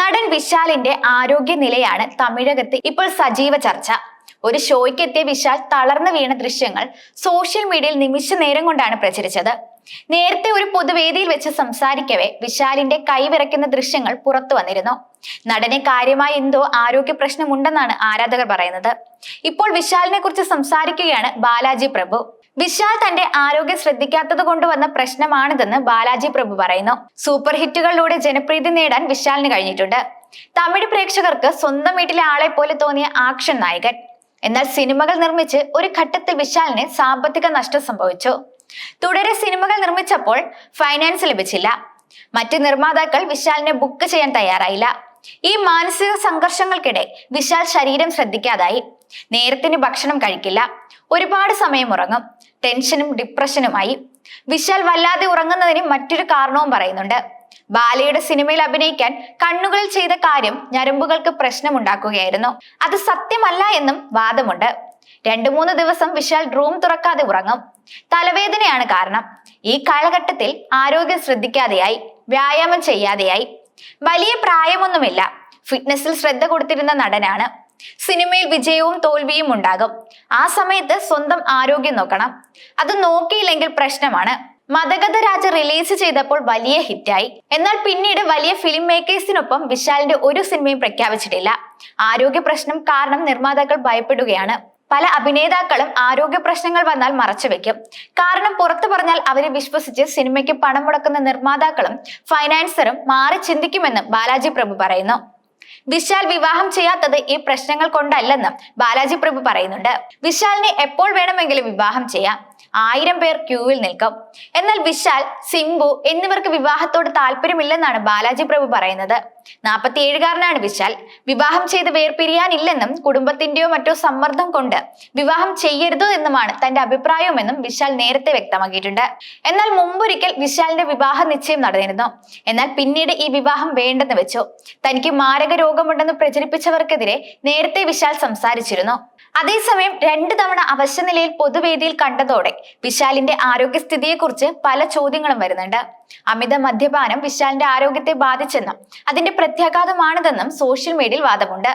നടൻ വിശാലിന്റെ ആരോഗ്യനിലയാണ് തമിഴകത്ത് ഇപ്പോൾ സജീവ ചർച്ച. ഒരു ഷോയ്ക്ക് എത്തിയ വിശാൽ തളർന്നു വീണ ദൃശ്യങ്ങൾ സോഷ്യൽ മീഡിയയിൽ നിമിഷ നേരം കൊണ്ടാണ് പ്രചരിച്ചത്. നേരത്തെ ഒരു പൊതുവേദിയിൽ വെച്ച് സംസാരിക്കവേ വിശാലിന്റെ കൈവിറക്കുന്ന ദൃശ്യങ്ങൾ പുറത്തു വന്നിരുന്നു. നടനെ കാര്യമായ എന്തോ ആരോഗ്യ പ്രശ്നമുണ്ടെന്നാണ് ആരാധകർ പറയുന്നത്. ഇപ്പോൾ വിശാലിനെ കുറിച്ച് സംസാരിക്കുകയാണ് ബാലാജി പ്രഭു. വിശാൽ തന്റെ ആരോഗ്യം ശ്രദ്ധിക്കാത്തത് കൊണ്ട് വന്ന പ്രശ്നമാണിതെന്ന് ബാലാജി പ്രഭു പറയുന്നു. സൂപ്പർ ഹിറ്റുകളിലൂടെ ജനപ്രീതി നേടാൻ വിശാലിന് കഴിഞ്ഞിട്ടുണ്ട്. തമിഴ് പ്രേക്ഷകർക്ക് സ്വന്തം വീട്ടിലെ ആളെ പോലെ തോന്നിയ ആക്ഷൻ നായകൻ. എന്നാൽ സിനിമകൾ നിർമ്മിച്ച് ഒരു ഘട്ടത്തിൽ വിശാലിന് സാമ്പത്തിക നഷ്ടം സംഭവിച്ചു. തുടരെ സിനിമകൾ നിർമ്മിച്ചപ്പോൾ ഫൈനാൻസ് ലഭിച്ചില്ല. മറ്റ് നിർമ്മാതാക്കൾ വിശാലിനെ ബുക്ക് ചെയ്യാൻ തയ്യാറായില്ല. ഈ മാനസിക സംഘർഷങ്ങൾക്കിടെ വിശാൽ ശരീരം ശ്രദ്ധിക്കാതായി. നേരത്തിന് ഭക്ഷണം കഴിക്കില്ല. ഒരുപാട് സമയം ഉറങ്ങും. ടെൻഷനും ഡിപ്രഷനുമായി വിശാൽ വല്ലാതെ ഉറങ്ങുന്നതിന് മറ്റൊരു കാരണവും പറയുന്നുണ്ട്. ബാലയുടെ സിനിമയിൽ അഭിനയിക്കാൻ കണ്ണുകളിൽ ചെയ്ത കാര്യം ഞരമ്പുകൾക്ക് പ്രശ്നമുണ്ടാക്കുകയായിരുന്നു. അത് സത്യമല്ല എന്നും വാദമുണ്ട്. രണ്ടു മൂന്ന് ദിവസം വിശാൽ റൂം തുറക്കാതെ ഉറങ്ങും. തലവേദനയാണ് കാരണം. ഈ കാലഘട്ടത്തിൽ ആരോഗ്യം ശ്രദ്ധിക്കാതെയായി വ്യായാമം ചെയ്യാതെയായി. വലിയ പ്രായമൊന്നുമില്ല. ഫിറ്റ്നസിൽ ശ്രദ്ധ കൊടുത്തിരുന്ന നടനാണ്. സിനിമയിൽ വിജയവും തോൽവിയും ഉണ്ടാകും. ആ സമയത്ത് സ്വന്തം ആരോഗ്യം നോക്കണം. അത് നോക്കിയില്ലെങ്കിൽ പ്രശ്നമാണ്. മതഗത രാജ റിലീസ് ചെയ്തപ്പോൾ വലിയ ഹിറ്റായി എന്നാൽ പിന്നീട് വലിയ ഫിലിം മേക്കേഴ്സിനൊപ്പം വിശാലിന്റെ ഒരു സിനിമയും പ്രഖ്യാപിച്ചിട്ടില്ല. ആരോഗ്യ പ്രശ്നം കാരണം നിർമ്മാതാക്കൾ ഭയപ്പെടുകയാണ്. പല അഭിനേതാക്കളും ആരോഗ്യ പ്രശ്നങ്ങൾ വന്നാൽ മറച്ചുവെക്കും കാരണം പുറത്തു പറഞ്ഞാൽ അവരെ വിശ്വസിച്ച് സിനിമയ്ക്ക് പണം മുടക്കുന്ന നിർമ്മാതാക്കളും ഫൈനാൻസറും മാറി ചിന്തിക്കുമെന്നും ബാലാജി പ്രഭു പറയുന്നു. വിശാൽ വിവാഹം ചെയ്യാത്തത് ഈ പ്രശ്നങ്ങൾ കൊണ്ടല്ലെന്നും ബാലാജി പ്രഭു പറയുന്നുണ്ട്. വിശാലിനെ എപ്പോൾ വേണമെങ്കിലും വിവാഹം ചെയ്യാം. ആയിരം പേർ ക്യൂവിൽ നിൽക്കും. എന്നാൽ വിശാൽ സിംബു എന്നിവർക്ക് വിവാഹത്തോട് താല്പര്യമില്ലെന്നാണ് ബാലാജി പ്രഭു പറയുന്നത്. നാൽപ്പത്തിയേഴുകാരനാണ് വിശാൽ. വിവാഹം ചെയ്ത് വേർപിരിയാനില്ലെന്നും കുടുംബത്തിന്റെയോ മറ്റോ സമ്മർദ്ദം കൊണ്ട് വിവാഹം ചെയ്യരുത് എന്നുമാണ് തന്റെ അഭിപ്രായമെന്നും വിശാൽ നേരത്തെ വ്യക്തമാക്കിയിട്ടുണ്ട്. എന്നാൽ മുമ്പൊരിക്കൽ വിശാലിന്റെ വിവാഹ നിശ്ചയം നടന്നിരുന്നു. എന്നാൽ പിന്നീട് ഈ വിവാഹം വേണ്ടെന്ന് വെച്ചു. തനിക്ക് മാരക രോഗമുണ്ടെന്ന് പ്രചരിപ്പിച്ചവർക്കെതിരെ നേരത്തെ വിശാൽ സംസാരിച്ചിരുന്നു. അതേസമയം രണ്ടു തവണ അവശനിലയിൽ പൊതുവേദിയിൽ കണ്ടതോടെ വിശാലിന്റെ ആരോഗ്യസ്ഥിതിയെക്കുറിച്ച് പല ചോദ്യങ്ങളും വരുന്നുണ്ട്. അമിത മദ്യപാനം വിശാലിന്റെ ആരോഗ്യത്തെ ബാധിച്ചെന്നും അതിന്റെ പ്രത്യാഘാതമാണിതെന്നും സോഷ്യൽ മീഡിയയിൽ വാദമുണ്ട്.